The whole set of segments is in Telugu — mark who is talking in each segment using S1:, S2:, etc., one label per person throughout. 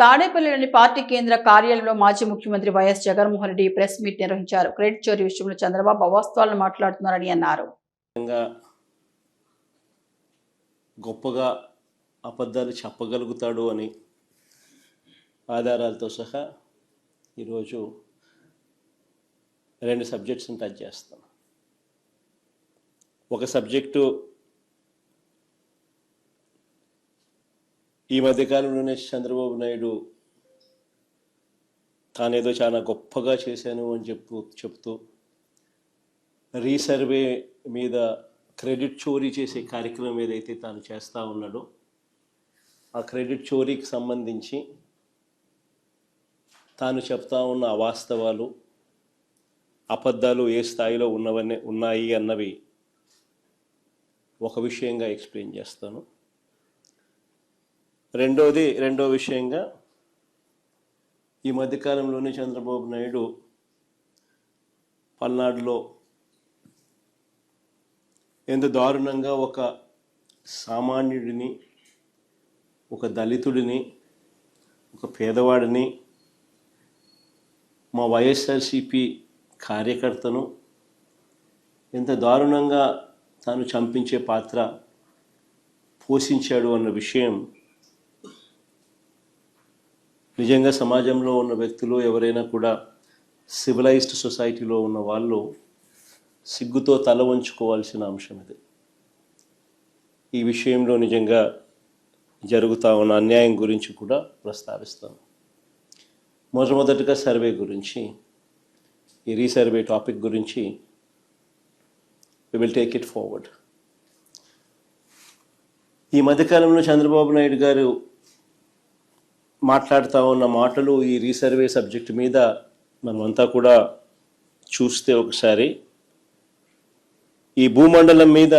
S1: తాడేపల్లిలోని పార్టీ కేంద్ర కార్యాలయంలో మాజీ ముఖ్యమంత్రి YS Jaganmohan Reddy press meet నిర్వహించారు. క్రెడిట్ చోరీ విషయంలో చంద్రబాబు అవాస్తవాలను మాట్లాడుతున్నారని అన్నారు.
S2: గొప్పగా అబద్ధాలు చెప్పగలుగుతాడు అని ఆధారాలతో సహా ఈరోజు రెండు సబ్జెక్ట్స్ని టచ్ చేస్తాను ఒక సబ్జెక్టు ఈ మధ్యకాలంలోనే చంద్రబాబు నాయుడు తానేదో చాలా గొప్పగా చేశాను అని చెప్పు చెప్తూ రీసర్వే మీద క్రెడిట్ చోరీ చేసే కార్యక్రమం ఏదైతే తాను చేస్తూ ఉన్నాడో ఆ క్రెడిట్ చోరీకి సంబంధించి తాను చెప్తా ఉన్న అవాస్తవాలు అబద్ధాలు ఏ స్థాయిలో ఉన్నవన్నీ ఉన్నాయి అన్నవి ఒక విషయంగా ఎక్స్ప్లెయిన్ చేస్తాను. రెండోది రెండో విషయంగా ఈ మధ్యకాలంలోనే చంద్రబాబు నాయుడు పల్నాడులో ఎంత దారుణంగా ఒక సామాన్యుడిని ఒక దళితుడిని ఒక పేదవాడిని మా వైఎస్ఆర్సిపి కార్యకర్తను ఎంత దారుణంగా తాను చంపించే పాత్ర పోషించాడు అన్న విషయం నిజంగా సమాజంలో ఉన్న వ్యక్తులు ఎవరైనా కూడా సివిలైజ్డ్ సొసైటీలో ఉన్న వాళ్ళు సిగ్గుతో తల వంచుకోవాల్సిన అంశం ఇది. ఈ విషయంలో నిజంగా జరుగుతా ఉన్న అన్యాయం గురించి కూడా ప్రస్తావిస్తాను. మొట్టమొదటిగా సర్వే గురించి ఈ రీసర్వే టాపిక్ గురించి we will take it forward ఈ మధ్యకాలంలో చంద్రబాబు నాయుడు గారు మాట్లాడుతూ ఉన్న మాటలు ఈ రీసర్వే సబ్జెక్ట్ మీద మనమంతా కూడా చూస్తే ఒకసారి. ఈ భూమండలం మీద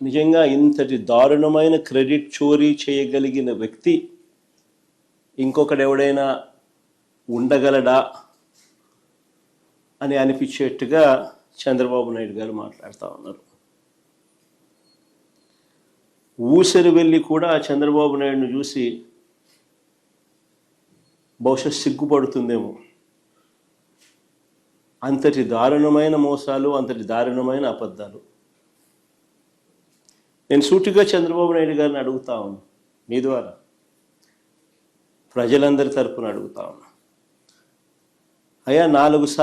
S2: నిజంగా ఇంతటి దారుణమైన క్రెడిట్ చోరీ చేయగలిగిన వ్యక్తి ఇంకొకడెవడైనా ఉండగలడా అని అనిపించేట్టుగా చంద్రబాబు నాయుడు గారు మాట్లాడుతూ ఉన్నారు. ఊసరి వెళ్ళి కూడా చంద్రబాబు నాయుడును చూసి బహుశా సిగ్గుపడుతుందేమో. అంతటి దారుణమైన మోసాలు అంతటి దారుణమైన అబద్ధాలు. నేను సూటిగా చంద్రబాబు నాయుడు గారిని అడుగుతా ఉన్నా మీ ద్వారా. ప్రజలందరి తరపున అడుగుతా ఉన్నా. అయ్యా నాలుగు సార్లు